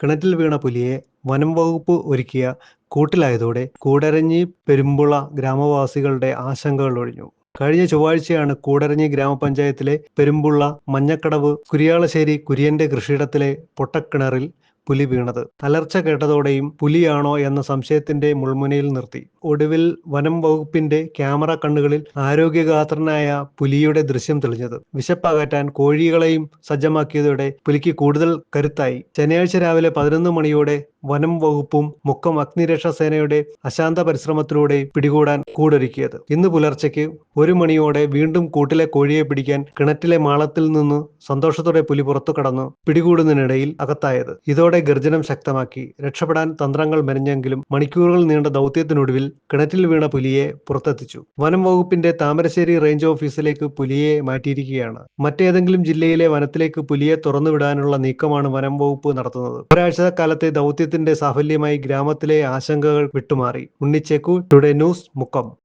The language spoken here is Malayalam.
കിണറ്റിൽ വീണ പുലിയെ വനം വകുപ്പ് ഒരുക്കിയ കൂട്ടിലായതോടെ കൂടരഞ്ഞി പെരുമ്പുള ഗ്രാമവാസികളുടെ ആശങ്കകൾ ഒഴിഞ്ഞു. കഴിഞ്ഞ ചൊവ്വാഴ്ചയാണ് കൂടരഞ്ഞി ഗ്രാമപഞ്ചായത്തിലെ പെരുമ്പുള്ള മഞ്ഞക്കടവ് കുരിയാളശ്ശേരി കുര്യന്റെ കൃഷിയിടത്തിലെ പൊട്ടക്കിണറിൽ പുലി വീണത്. അലർച്ച കേട്ടതോടെയും പുലിയാണോ എന്ന സംശയത്തിന്റെ മുൾമുനയിൽ നിർത്തി. ഒടുവിൽ വനം വകുപ്പിന്റെ ക്യാമറ കണ്ണുകളിൽ ആരോഗ്യഗാത്രനായ പുലിയുടെ ദൃശ്യം തെളിഞ്ഞത്. വിശപ്പകറ്റാൻ കോഴികളെയും സജ്ജമാക്കിയതോടെ പുലിക്ക് കൂടുതൽ കരുത്തായി. ശനിയാഴ്ച രാവിലെ പതിനൊന്ന് മണിയോടെ വനം വകുപ്പും മുക്കം അഗ്നിരക്ഷാ സേനയുടെ അശാന്ത പരിശ്രമത്തിലൂടെ പിടികൂടാൻ കൂടൊരുക്കിയത്. ഇന്ന് പുലർച്ചയ്ക്ക് ഒരു മണിയോടെ വീണ്ടും കൂട്ടിലെ കോഴിയെ പിടിക്കാൻ കിണറ്റിലെ മാളത്തിൽ നിന്ന് സന്തോഷത്തോടെ പുലി പുറത്തു കടന്നു പിടികൂടുന്നതിനിടയിൽ അകത്തായത്. ഇതോടെ ഗർജനം ശക്തമാക്കി. രക്ഷപ്പെടാൻ തന്ത്രങ്ങൾ മെനഞ്ഞെങ്കിലും മണിക്കൂറുകൾ നീണ്ട ദൗത്യത്തിനൊടുവിൽ കിണറ്റിൽ വീണ പുലിയെ പുറത്തെത്തിച്ചു. വനം വകുപ്പിന്റെ താമരശ്ശേരി റേഞ്ച് ഓഫീസിലേക്ക് പുലിയെ മാറ്റിയിരിക്കുകയാണ്. മറ്റേതെങ്കിലും ജില്ലയിലെ വനത്തിലേക്ക് പുലിയെ തുറന്നുവിടാനുള്ള നീക്കമാണ് വനം വകുപ്പ് നടത്തുന്നത്. ഒരാഴ്ച കാലത്തെ ദൗത്യത്തിന്റെ സാഫല്യമായി ഗ്രാമത്തിലെ ആശങ്കകൾ വിട്ടുമാറി. Unnichekku today news Mukkam.